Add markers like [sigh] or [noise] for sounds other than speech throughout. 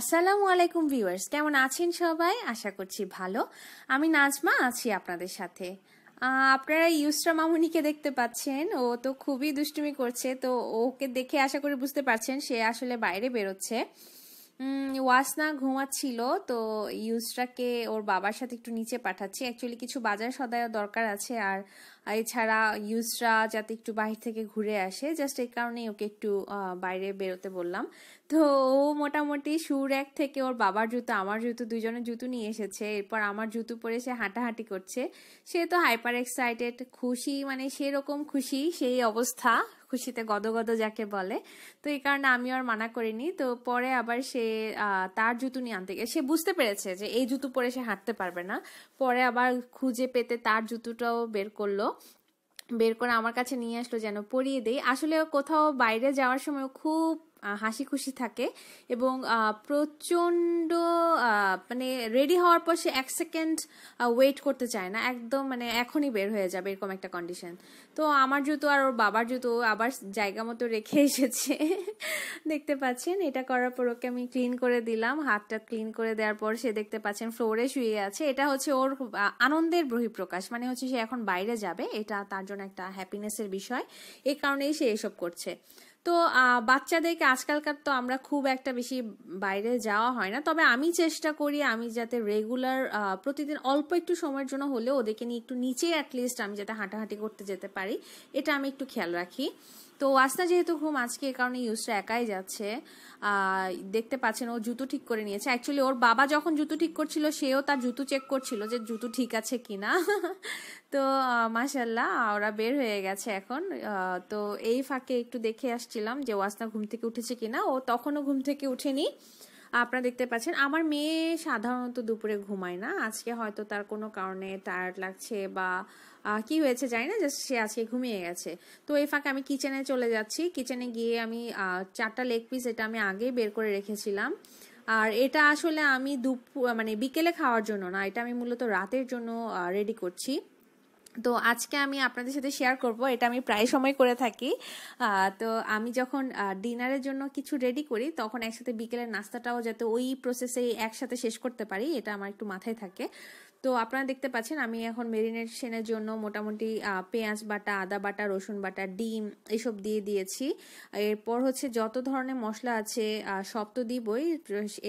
আসসালামু আলাইকুম ভিউয়ার্স, কেমন আছেন সবাই? আশা করছি ভালো। আমি নাজমা আছি আপনাদের সাথে। আপনারা ইউসরা মামুনিকে দেখতে পাচ্ছেন। ও তো খুবই দুষ্টুমি করছে, তো ওকে দেখে আশা করি বুঝতে পারছেন সে আসলে বাইরে বেরোচ্ছে। ওয়াসনা ঘুমাচ্ছিল, তো ইউসরাকে ওর বাবার সাথে একটু নিচে পাঠাচ্ছি। অ্যাকচুয়ালি কিছু বাজার সদায় দরকার আছে, আর এছাড়া ইউসরা যাতে একটু বাহির থেকে ঘুরে আসে জাস্ট এই কারণেই ওকে একটু বাইরে বেরোতে বললাম। তো ও মোটামুটি সুর এক থেকে ওর বাবার জুতো, আমার জুতো, দুজনের জুতো নিয়ে এসেছে। এরপর আমার জুতো পরে সে হাঁটাহাঁটি করছে। সে তো হাইপার এক্সাইটেড খুশি মানে সেরকম খুশি, সেই অবস্থা, খুশিতে গদগদ যাকে বলে। তো এই কারণে আমি আর মানা করিনি। তো পরে আবার সে তার জুতো নিয়ে আনতে গেছে সে বুঝতে পেরেছে যে এই জুতো পরে সে হাঁটতে পারবে না। পরে আবার খুঁজে পেতে তার জুতোটাও বের করল। বের করে আমার কাছে নিয়ে আসলো যেন পরিয়ে দেই। আসলে কোথাও বাইরে যাওয়ার সময় খুব হাসি খুশি থাকে এবং প্রচণ্ড মানে রেডি হওয়ার পর সে এক সেকেন্ড ওয়েট করতে চায় না। একদম মানে এখনই বের হয়ে যাবে এরকম একটা কন্ডিশন তো আমার জুতো আর ওর বাবার জুতো আবার জায়গা মতো রেখে এসেছে। [laughs] দেখতে পাচ্ছেন? এটা করার পর ওকে আমি ক্লিন করে দিলাম। হাতটা ক্লিন করে দেওয়ার পর সে দেখতে পাচ্ছেন ফ্লোরে শুয়ে আছে। এটা হচ্ছে ওর আনন্দের বহিঃপ্রকাশ। মানে হচ্ছে সে এখন বাইরে যাবে। এটা তার জন্য একটা হ্যাপিনেসের বিষয়। এই কারণেই সে এসব করছে। তো বাচ্চাদেরকে আজকালকার তো আমরা খুব একটা বেশি বাইরে যাওয়া হয় না। তবে আমি চেষ্টা করি আমি যাতে রেগুলার প্রতিদিন অল্প একটু সময়ের জন্য হলেও ওদেরকে নিয়ে একটু নিচে অ্যাটলিস্ট আমি যাতে হাঁটাহাঁটি করতে যেতে পারি। এটা আমি একটু খেয়াল রাখি। তো আস্তা যেহেতু ঘুম আজকে এ কারণে ইউজটা একাই যাচ্ছে দেখতে পাচ্ছেন ও জুতো ঠিক করে নিয়েছে। অ্যাকচুয়ালি ওর বাবা যখন জুতো ঠিক করছিল, সেও তার জুতো চেক করছিল যে জুতো ঠিক আছে কিনা। [laughs] তো মাসাল্লাহ ওরা বের হয়ে গেছে এখন। তো এই ফাঁকে একটু দেখে আসছিলাম যে ওয়াসনা ঘুম থেকে উঠেছে কিনা। ও তখনও ঘুম থেকে উঠেনি। আপনারা দেখতে পাচ্ছেন, আমার মেয়ে সাধারণত দুপুরে ঘুমায় না। আজকে হয়তো তার কোনো কারণে টায়ার্ড লাগছে বা কি হয়েছে জানি না জাস্ট সে আজকে ঘুমিয়ে গেছে। তো এই ফাঁকে আমি কিচেনে চলে যাচ্ছি। কিচেনে গিয়ে আমি চারটা লেগ পিস এটা আমি আগেই বের করে রেখেছিলাম। আর এটা আসলে আমি দুপুর মানে বিকেলে খাওয়ার জন্য না, এটা আমি মূলত রাতের জন্য রেডি করছি। তো আজকে আমি আপনাদের সাথে শেয়ার করব, এটা আমি প্রায় সময় করে থাকি। তো আমি যখন ডিনারের জন্য কিছু রেডি করি, তখন একসাথে বিকেলের নাস্তাটাও যাতে ওই প্রসেসে একসাথে শেষ করতে পারি, এটা আমার একটু মাথায় থাকে। তো আপনারা দেখতে পাচ্ছেন, আমি এখন মেরিনেশনের জন্য মোটামুটি পেঁয়াজ বাটা, আদা বাটা, রসুন বাটা, ডিম এসব দিয়ে দিয়েছি। এরপর হচ্ছে যত ধরনের মশলা আছে সব তো দিবই।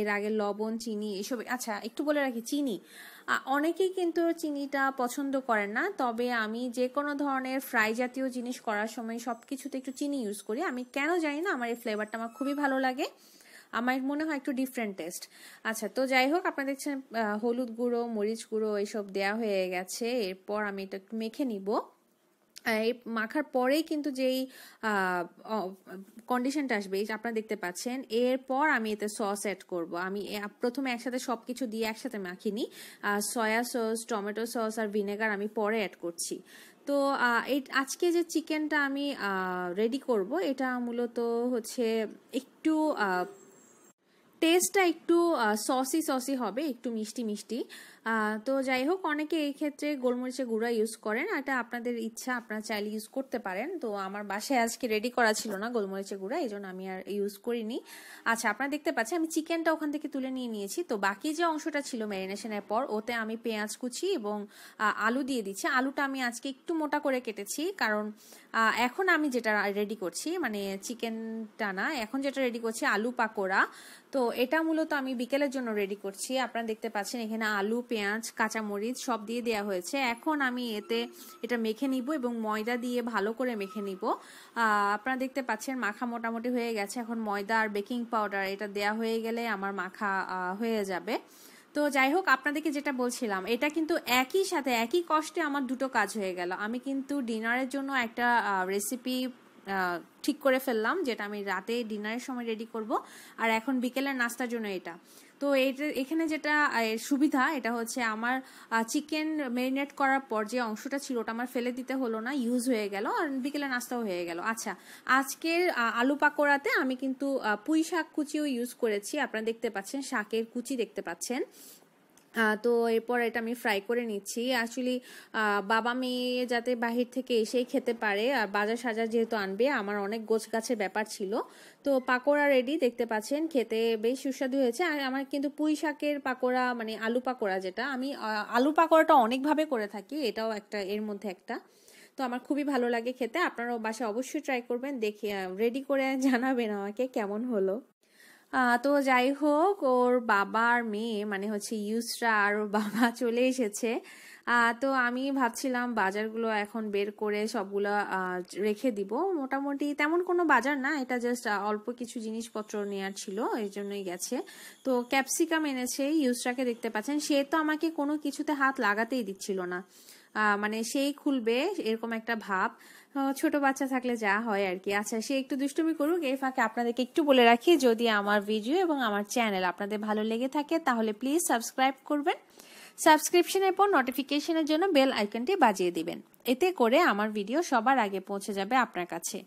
এর আগে লবণ, চিনি এসব আচ্ছা একটু বলে রাখি, চিনি। অনেকেই কিন্তু চিনিটা পছন্দ করেন না, তবে আমি যে কোনো ধরনের ফ্রাই জাতীয় জিনিস করার সময় সব কিছুতে একটু চিনি ইউজ করি। আমি কেন জানি না, আমার এই ফ্লেভারটা আমার খুবই ভালো লাগে। আমার মনে হয় একটু ডিফারেন্ট টেস্ট আচ্ছা তো যাই হোক, আপনারা দেখছেন হলুদ গুঁড়ো, মরিচ গুঁড়ো এইসব দেওয়া হয়ে গেছে। এরপর আমি এটা একটু মেখে নিব। এই মাখার পরেই কিন্তু যেই কন্ডিশনটা আসবে আপনারা দেখতে পাচ্ছেন, এরপর আমি এতে সস অ্যাড করব। আমি প্রথমে একসাথে সব কিছু দিয়ে একসাথে মাখিনি। সয়া সস টমেটো সস আর ভিনেগার আমি পরে অ্যাড করছি। তো এই আজকে যে চিকেনটা আমি রেডি করব, এটা মূলত হচ্ছে একটু টেস্টটা একটু সসি সসি হবে একটু মিষ্টি মিষ্টি। তো যাই হোক, অনেকে এই ক্ষেত্রে গোলমরিচের গুঁড়া ইউজ করেন এটা আপনাদের ইচ্ছা, আপনারা চাইলে ইউজ করতে পারেন। তো আমার বাসায় আজকে রেডি করা ছিল না গোলমরিচের গুঁড়া, এই জন্য আমি আর ইউজ করিনি। আচ্ছা আপনারা দেখতে পাচ্ছেন, আমি চিকেনটা ওখান থেকে তুলে নিয়ে নিয়েছি। তো বাকি যে অংশটা ছিল ম্যারিনেশনের পর, ওতে আমি পেঁয়াজ কুচি এবং আলু দিয়ে দিচ্ছি। আলুটা আমি আজকে একটু মোটা করে কেটেছি, কারণ এখন আমি যেটা রেডি করছি মানে চিকেনটা না, এখন যেটা রেডি করছি, আলু পাকোড়া। তো এটা মূলত আমি বিকেলের জন্য রেডি করছি। আপনারা দেখতে পাচ্ছেন, এখানে আলু পেঁয়াজ, কাঁচামরিচ সব দিয়ে দেওয়া হয়েছে। এখন আমি এতে এটা মেখে নিব এবং ময়দা দিয়ে ভালো করে মেখে নিব। আপনারা দেখতে পাচ্ছেন মাখা মোটামুটি হয়ে গেছে। এখন ময়দা আর বেকিং পাউডার এটা দেয়া হয়ে গেলে আমার মাখা হয়ে যাবে। তো যাই হোক, আপনাদেরকে যেটা বলছিলাম, এটা কিন্তু একই সাথে, একই কষ্টে আমার দুটো কাজ হয়ে গেল। আমি কিন্তু ডিনারের জন্য একটা রেসিপি ঠিক করে ফেললাম, যেটা আমি রাতে ডিনারের সময় রেডি করব। আর এখন বিকেলের নাস্তার জন্য এটা। তো এটা, এখানে যেটা সুবিধা, এটা হচ্ছে আমার চিকেন ম্যারিনেট করার পর যে অংশটা ছিল, ওটা আমার ফেলে দিতে হলো না ইউজ হয়ে গেল, আর বিকেলে নাস্তাও হয়ে গেল। আচ্ছা আজকের আলু পাকোড়াতে আমি কিন্তু পুঁই শাক কুচিও ইউজ করেছি। আপনারা দেখতে পাচ্ছেন, শাকের কুচি দেখতে পাচ্ছেন। তো এরপর এটা আমি ফ্রাই করে নিচ্ছি। অ্যাকচুয়ালি বাবা মেয়ে যাতে বাহির থেকে এসেই খেতে পারে, আর বাজার সাজার যেহেতু আনবে, আমার অনেক গোছ গাছের ব্যাপার ছিল। তো পাকোড়া রেডি দেখতে পাচ্ছেন, খেতে বেশ সুস্বাদু হয়েছে। আর আমার কিন্তু পুঁই শাকের পাকোড়া মানে আলু পাকোড়া যেটা, আমি আলু পাকোড়াটা অনেকভাবে করে থাকি, এটাও একটা, এর মধ্যে একটা। তো আমার খুবই ভালো লাগে খেতে, আপনারাও বাসায় অবশ্যই ট্রাই করবেন, দেখে রেডি করে জানাবেন আমাকে কেমন হলো। তো যাই হোক, ওর বাবার মেয়ে মানে হচ্ছে ইউসরা আর ওর বাবা [laughs] চলে এসেছে। তো আমি ভাবছিলাম বাজারগুলো এখন বের করে সবগুলো রেখে দিব। মোটামুটি তেমন কোনো বাজার না, এটা জাস্ট অল্প কিছু জিনিসপত্র নেওয়ার ছিল এই জন্যই গেছে। তো ক্যাপসিকাম এনেছে, ইউসরাকে দেখতে পাচ্ছেন। সে তো আমাকে কোনো কিছুতে হাত লাগাতেই দিচ্ছিল না। মানে সেই খুলবে, এরকম একটা ভাব। ছোট বাচ্চা থাকলে যা হয় আর কি। আচ্ছা সে একটু দুষ্টুমি করুক, এই ফাঁকে আপনাদেরকে একটু বলে রাখি, যদি আমার ভিডিও এবং আমার চ্যানেল আপনাদের ভালো লেগে থাকে, তাহলে প্লিজ সাবস্ক্রাইব করবেন। সাবস্ক্রিপশনের পর নোটিফিকেশনের জন্য বেল আইকনটি বাজিয়ে দিবেন। এতে করে আমার ভিডিও সবার আগে পৌঁছে যাবে আপনার কাছে।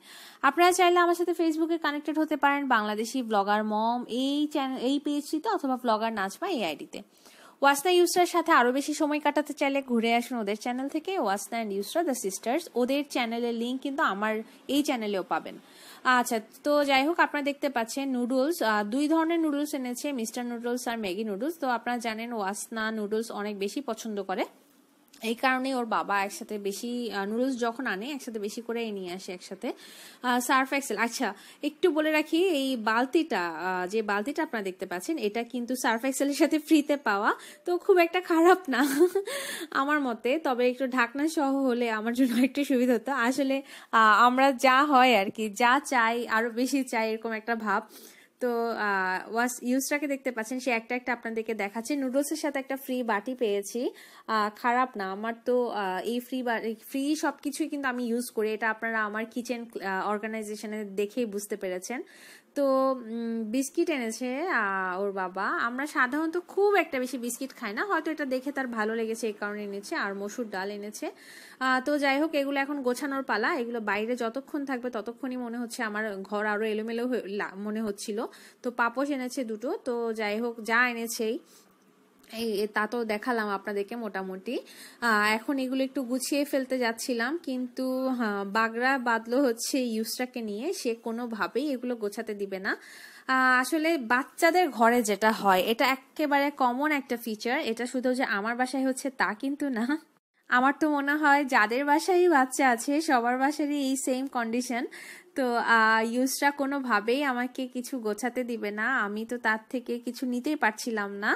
আপনারা চাইলে আমার সাথে ফেসবুকে কানেক্টেড হতে পারেন, বাংলাদেশি ব্লগার মম এই চ্যানেল এই পেজটিতে অথবা ব্লগার নাচবা এই আইডিতে ওয়াসনা ইউসরার সাথে আরও বেশি সময় কাটাতে চাইলে ঘুরে আসুন ওদের চ্যানেল থেকে, Wasna and Yusra the sisters ওদের চ্যানেলের লিঙ্ক কিন্তু আমার এই চ্যানেলেও পাবেন। আচ্ছা তো যাই হোক, আপনারা দেখতে পাচ্ছেন নুডলস দুই ধরনের নুডলস এনেছে মিস্টার নুডলস আর ম্যাগি নুডলস তো আপনারা জানেন, ওয়াসনা নুডলস অনেক বেশি পছন্দ করে। এই কারণে ওর বাবা একসাথে বেশি নুডলস যখন আনে, একসাথে বেশি করে নিয়ে আসে একসাথে। সার্ফ এক্সেল আচ্ছা একটু বলে রাখি, এই বালতিটা যে বালতিটা আপনারা দেখতে পাচ্ছেন, এটা কিন্তু সার্ফ এক্সেলের সাথে ফ্রিতে পাওয়া। তো খুব একটা খারাপ না, [laughs] আমার মতে। তবে একটু ঢাকনা সহ হলে আমার জন্য একটু সুবিধা হতো। আসলে আমরা যা হয় আর কি, যা চাই, আরও বেশি চাই, এরকম একটা ভাব। তো ওয়াস ইউজটাকে দেখতে পাচ্ছেন, সে একটা একটা আপনাদেরকে দেখাচ্ছে। নুডলসের সাথে একটা ফ্রি বাটি পেয়েছি। খারাপ না, আমার তো এই ফ্রি ফ্রি সব কিছুই কিন্তু আমি ইউজ করি। এটা আপনারা আমার কিচেন অর্গানাইজেশনে দেখেই বুঝতে পেরেছেন। তো বিস্কিট এনেছে ওর বাবা। আমরা সাধারণত খুব একটা বেশি বিস্কিট খাই না। হয়তো এটা দেখে তার ভালো লেগেছে, এই কারণে এনেছে, আর মসুর ডাল এনেছে। তো যাই হোক, এগুলো এখন গোছানোর পালা। এগুলো বাইরে যতক্ষণ থাকবে ততক্ষণই মনে হচ্ছে আমার ঘর আরও এলোমেলো মনে হচ্ছিল। তো পাপোশ এনেছে দুটো। তো যাই হোক, যা এনেছেই। এই তা তো দেখালাম আপনাদেরকে মোটামুটি। এখন এগুলো একটু গুছিয়ে ফেলতে যাচ্ছিলাম, কিন্তু বাগড়া বাদলো হচ্ছে ইউসটাকে নিয়ে, সে কোনোভাবেই এগুলো গোছাতে দিবে না। আসলে বাচ্চাদের ঘরে যেটা হয়, এটা একেবারে কমন একটা ফিচার এটা শুধু যে আমার বাসায় হচ্ছে তা কিন্তু না। আমার তো মনে হয় যাদের বাসায় বাচ্চা আছে, সবার বাসারই এই সেম কন্ডিশন তো ইউজটা কোনোভাবেই আমাকে কিছু গোছাতে দিবে না। আমি তো তার থেকে কিছু নিতেই পারছিলাম না।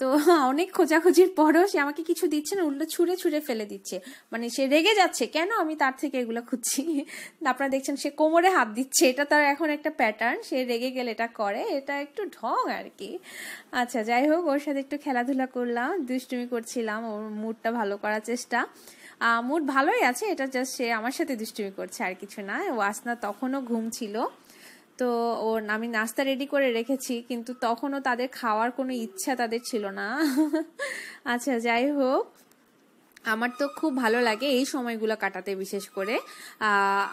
তো [laughs] অনেক খোঁজাখুঁজির পরও সে আমাকে কিছু দিচ্ছে না, উল্টো ছুঁড়ে ছুঁড়ে ফেলে দিচ্ছে। মানে সে রেগে যাচ্ছে, কেন আমি তার থেকে এগুলো খুঁজছি? [laughs] আপনারা দেখছেন সে কোমরে হাত দিচ্ছে। এটা তার এখন একটা প্যাটার্ন সে রেগে গেলে এটা করে, এটা একটু ঢং আর কি। আচ্ছা যাই হোক, ওর সাথে একটু খেলাধুলা করলাম, দুষ্টুমি করছিলাম, ওর মুডটা ভালো করার চেষ্টা। মুড ভালোই আছে, এটা জাস্ট সে আমার সাথে দুষ্টুমি করছে আর কিছু না। ওয়াসনা তখনও ঘুম ছিল। তো ওর, আমি নাস্তা রেডি করে রেখেছি, কিন্তু তখনও তাদের খাওয়ার কোনো ইচ্ছা তাদের ছিল না। আচ্ছা যাই হোক। আমার তো খুব ভালো লাগে এই সময়গুলো কাটাতে বিশেষ করে।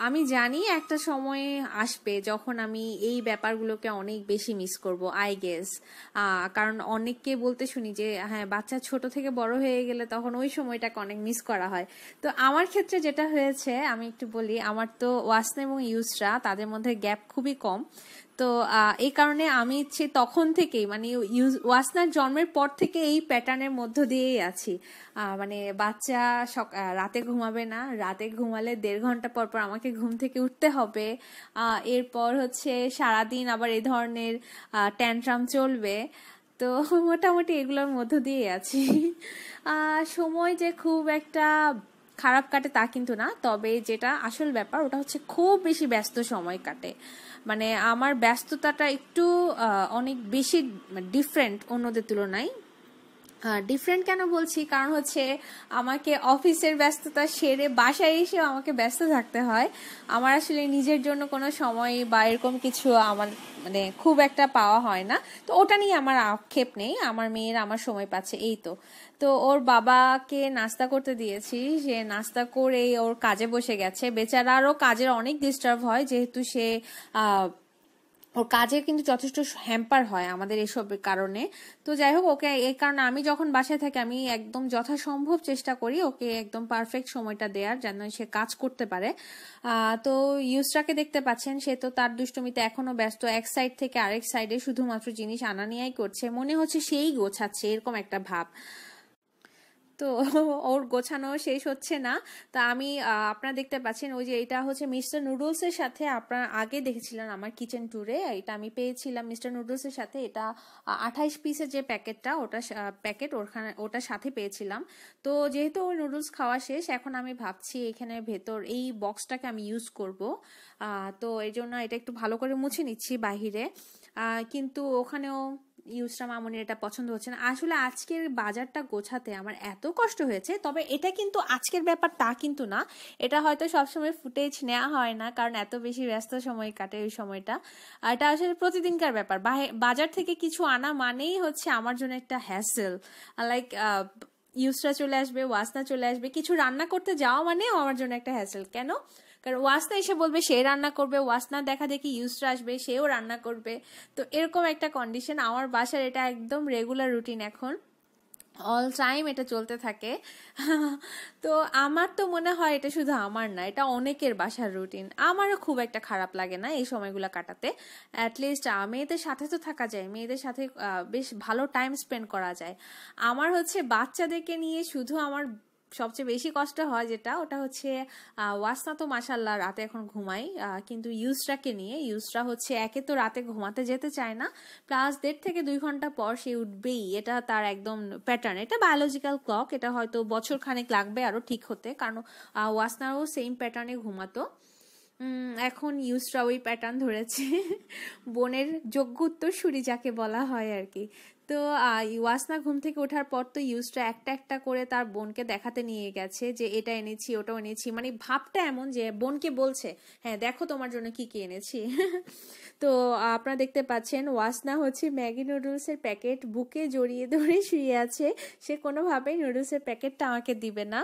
আমি জানি একটা সময় আসবে যখন আমি এই ব্যাপারগুলোকে অনেক বেশি মিস করব আই গেস কারণ অনেককে বলতে শুনি যে হ্যাঁ বাচ্চা ছোট থেকে বড় হয়ে গেলে তখন ওই সময়টাকে অনেক মিস করা হয়। তো আমার ক্ষেত্রে যেটা হয়েছে, আমি একটু বলি, আমার তো ওয়াসনা এবং ইউসরা, তাদের মধ্যে গ্যাপ খুবই কম। তো এই কারণে আমি হচ্ছে তখন থেকেই মানে ওয়াসনার জন্মের পর থেকে এই প্যাটার্নের মধ্য দিয়েই আছি। মানে বাচ্চা রাতে ঘুমাবে না, রাতে ঘুমালে দেড় ঘণ্টা পর পর আমাকে ঘুম থেকে উঠতে হবে। এরপর হচ্ছে সারাদিন আবার এ ধরনের ট্যান্ট্রাম চলবে। তো [laughs] মোটামুটি এগুলোর মধ্য দিয়ে আছি। সময় যে খুব একটা খারাপ কাটে তা কিন্তু না, তবে যেটা আসল ব্যাপার, ওটা হচ্ছে খুব বেশি ব্যস্ত সময় কাটে। মানে আমার ব্যস্ততাটা একটু অনেক বেশি ডিফারেন্ট অন্যদের তুলনায়। ডিফারেন্ট কেন বলছি? কারণ হচ্ছে আমাকে অফিসের ব্যস্ততা সেরে বাসায় এসেও আমাকে ব্যস্ত থাকতে হয়। আমার আসলে নিজের জন্য কোনো সময় বা এরকম কিছু আমার মানে খুব একটা পাওয়া হয় না। তো ওটা নিয়ে আমার আক্ষেপ নেই। আমার মেয়ের আমার সময় পাচ্ছে, এই তো। তো ওর বাবাকে নাস্তা করতে দিয়েছি। সে নাস্তা করে ওর কাজে বসে গেছে। বেচারারও কাজের অনেক ডিস্টার্ব হয়, যেহেতু সে ওর কাজে কিন্তু যথেষ্ট হ্যাম্পার হয় আমাদের এসবের কারণে। তো যাই হোক ওকে এই কারণে আমি যখন বাসায় থাকি, আমি একদম যথাসম্ভব চেষ্টা করি ওকে একদম পারফেক্ট সময়টা দেওয়ার যেন সে কাজ করতে পারে। তো ইউসরাকে দেখতে পাচ্ছেন, সে তো তার দুষ্টমিতে এখনও ব্যস্ত। এক সাইড থেকে আরেক সাইডে শুধুমাত্র জিনিস আনা নিয়েই করছে। মনে হচ্ছে সেই গোছাচ্ছে, এরকম একটা ভাব। তো ওর গোছানো শেষ হচ্ছে না। তা আমি আপনারা দেখতে পাচ্ছেন, ওই যে এটা হচ্ছে মিস্টার নুডলসের সাথে আপনারা আগে দেখেছিলেন আমার কিচেন ট্যুরে। এটা আমি পেয়েছিলাম মিস্টার নুডলসের সাথে। এটা আঠাইশ পিসের যে প্যাকেটটা, ওটা প্যাকেট ওখানে ওটার সাথে পেয়েছিলাম। তো যেহেতু ওই নুডলস খাওয়া শেষ, এখন আমি ভাবছি এখানে ভেতর এই বক্সটাকে আমি ইউজ করব। তো এই জন্য এটা একটু ভালো করে মুছে নিচ্ছি বাহিরে। কিন্তু ওখানেও ইউসরা মামুনির এটা পছন্দ হচ্ছে না। আসলে আজকের বাজারটা গোছাতে আমার এত কষ্ট হয়েছে, তবে এটা কিন্তু আজকের ব্যাপার তা কিন্তু না। এটা হয়তো সবসময় ফুটেজ নেওয়া হয় না, কারণ এত বেশি ব্যস্ত সময় কাটে ওই সময়টা। আর এটা আসলে প্রতিদিনকার ব্যাপার। বাজার থেকে কিছু আনা মানেই হচ্ছে আমার জন্য একটা হ্যাসেল লাইক ইউসরা চলে আসবে, ওয়াসনা চলে আসবে, কিছু রান্না করতে যাওয়া মানেও আমার জন্য একটা হ্যাসেল কেন? কারণ ওয়াসনা এসে বলবে, সে রান্না করবে, ওয়াসনা দেখা দেখি ইউসরা আসবে, সেও রান্না করবে। তো এরকম একটা কন্ডিশন আমার বাসার এটা একদম রেগুলার রুটিন এখন। অল টাইম এটা চলতে থাকে। [laughs] তো আমার তো মনে হয় এটা শুধু আমার না, এটা অনেকের বাসার রুটিন আমারও খুব একটা খারাপ লাগে না এই সময়গুলো কাটাতে। অ্যাটলিস্ট মেয়েদের সাথে তো থাকা যায়, মেয়েদের সাথে বেশ ভালো টাইম স্পেন্ড করা যায়। আমার হচ্ছে বাচ্চাদেরকে নিয়ে শুধু আমার সবচেয়ে বেশি কষ্ট হয় যেটা, ওটা হচ্ছে ওয়াসনা তো মাসাল্লাহ রাতে এখন ঘুমাই কিন্তু ইউসরাকে নিয়ে, ইউসরা হচ্ছে একে তো রাতে ঘুমাতে যেতে চায় না, প্লাস দেড় থেকে দুই ঘণ্টা পর সে উঠবেই, এটা তার একদম প্যাটার্ন এটা বায়োলজিক্যাল ক্লক এটা হয়তো বছর খানেক লাগবে আরও ঠিক হতে, কারণ ওয়াসনারও সেম প্যাটার্নে ঘুমাতো। এখন ইউসরা ওই প্যাটার্ন ধরেছে, বোনের যোগ্য উত্তরসূরি যাকে বলা হয় আর কি। তো ওয়াসনা ঘুম থেকে ওঠার পর তো ইউজটা একটা একটা করে তার বোনকে দেখাতে নিয়ে গেছে যে, এটা এনেছি ওটা এনেছি। মানে ভাবটা এমন যে, বোনকে বলছে হ্যাঁ দেখো তোমার জন্য কি কি এনেছি। [laughs] তো, আপনারা দেখতে পাচ্ছেন, ওয়াসনা হচ্ছে ম্যাগি নুডলসের প্যাকেট বুকে জড়িয়ে ধরে শুয়ে আছে। সে কোনোভাবেই নুডলসের প্যাকেটটা আমাকে দিবে না।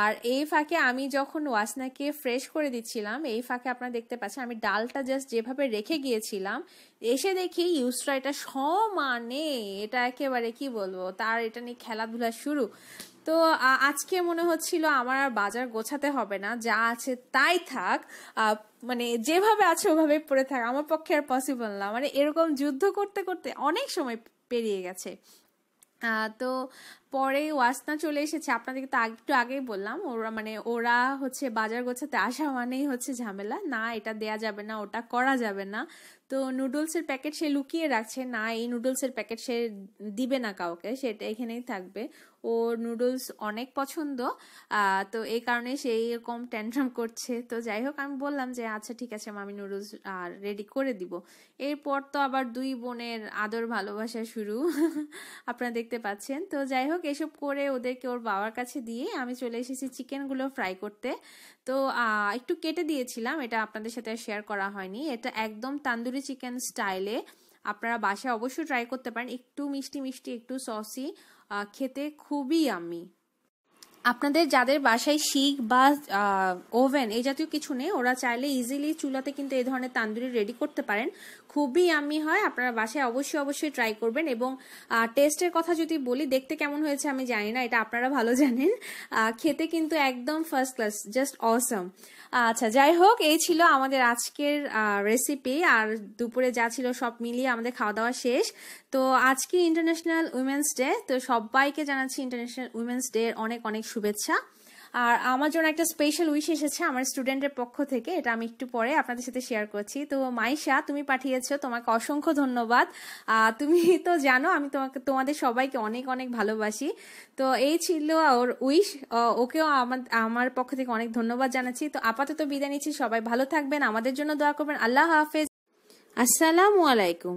আর এই ফাঁকে আমি যখন ওয়াসনাকে ফ্রেশ করে দিচ্ছিলাম, এই ফাঁকে আপনারা দেখতে পাচ্ছেন আমি ডালটা জাস্ট যেভাবে রেখে গিয়েছিলাম, এসে দেখি ইউসরা এটা সমানে এটা একেবারে কি বলব, তার এটা নিয়ে খেলাধুলা শুরু। তো আজকে মনে হচ্ছিল আমার আর বাজার গোছাতে হবে না, যা আছে তাই থাক মানে যেভাবে আছে ওভাবে পড়ে থাক, আমার পক্ষে আর পসিবল না। মানে এরকম যুদ্ধ করতে করতে অনেক সময় পেরিয়ে গেছে। তো পরে ওয়াসনা চলে এসেছে, আপনাদেরকে তো একটু আগেই বললাম, ওরা মানে ওরা হচ্ছে বাজার গোছাতে আসা মানেই হচ্ছে ঝামেলা, না এটা দেয়া যাবে না, ওটা করা যাবে না। তো নুডলসের প্যাকেট সে লুকিয়ে রাখছে, না এই নুডলসের প্যাকেট সে দিবে না কাউকে, সেটা এখানেই থাকবে। ও নুডলস অনেক পছন্দ তো এই কারণে সে এরকম ট্যান্ট্রাম করছে। তো যাই হোক, আমি বললাম যে আচ্ছা ঠিক আছে, আমি নুডলস আর রেডি করে দিব। এরপর তো আবার দুই বোনের আদর ভালোবাসা শুরু, [laughs] আপনারা দেখতে পাচ্ছেন। তো যাই হোক, এসব করে ওদেরকে ওর বাবার কাছে দিয়ে আমি চলে এসেছি চিকেনগুলো ফ্রাই করতে। তো একটু কেটে দিয়েছিলাম, এটা আপনাদের সাথে শেয়ার করা হয়নি। এটা একদম তান্দুরি চিকেন স্টাইলে। আপনারা বাসায় অবশ্যই ট্রাই করতে পারেন। একটু মিষ্টি মিষ্টি, একটু সসি খেতে খুবই আমি আপনাদের যাদের বাসায় শিক বা ওভেন এই জাতীয় কিছু নেই, ওরা চাইলে ইজিলি চুলাতে কিন্তু এই ধরনের তান্দুরি রেডি করতে পারেন। খুবই আমি হয়, আপনারা বাসায় অবশ্যই অবশ্যই ট্রাই করবেন এবং টেস্টের কথা যদি বলি, দেখতে কেমন হয়েছে আমি জানি না, এটা আপনারা ভালো জানেন। খেতে কিন্তু একদম ফার্স্ট ক্লাস জাস্ট অসম আচ্ছা যাই হোক, এই ছিল আমাদের আজকের রেসিপি আর দুপুরে যা ছিল সব মিলিয়ে আমাদের খাওয়া দাওয়া শেষ। তো আজকে ইন্টারন্যাশনাল উইমেন্স ডে তো সবাইকে জানাচ্ছি ইন্টারন্যাশনাল উইমেন্স ডে অনেক অনেক শুভেচ্ছা। আর আমার জন্য একটা স্পেশাল উইশ এসেছে আমার স্টুডেন্টের পক্ষ থেকে, এটা আমি একটু পরে আপনাদের সাথে শেয়ার করছি। তো মাইশা, তুমি পাঠিয়েছো, তোমাকে অসংখ্য ধন্যবাদ। তুমি তো জানো, আমি তোমাকে, তোমাদের সবাইকে অনেক অনেক ভালোবাসি। তো এই ছিল ওর উইশ ওকেও আমার আমার পক্ষ থেকে অনেক ধন্যবাদ জানাচ্ছি। তো আপাতত বিদায় নিচ্ছি, সবাই ভালো থাকবেন, আমাদের জন্য দোয়া করবেন। আল্লাহ হাফেজ। আসসালামু আলাইকুম।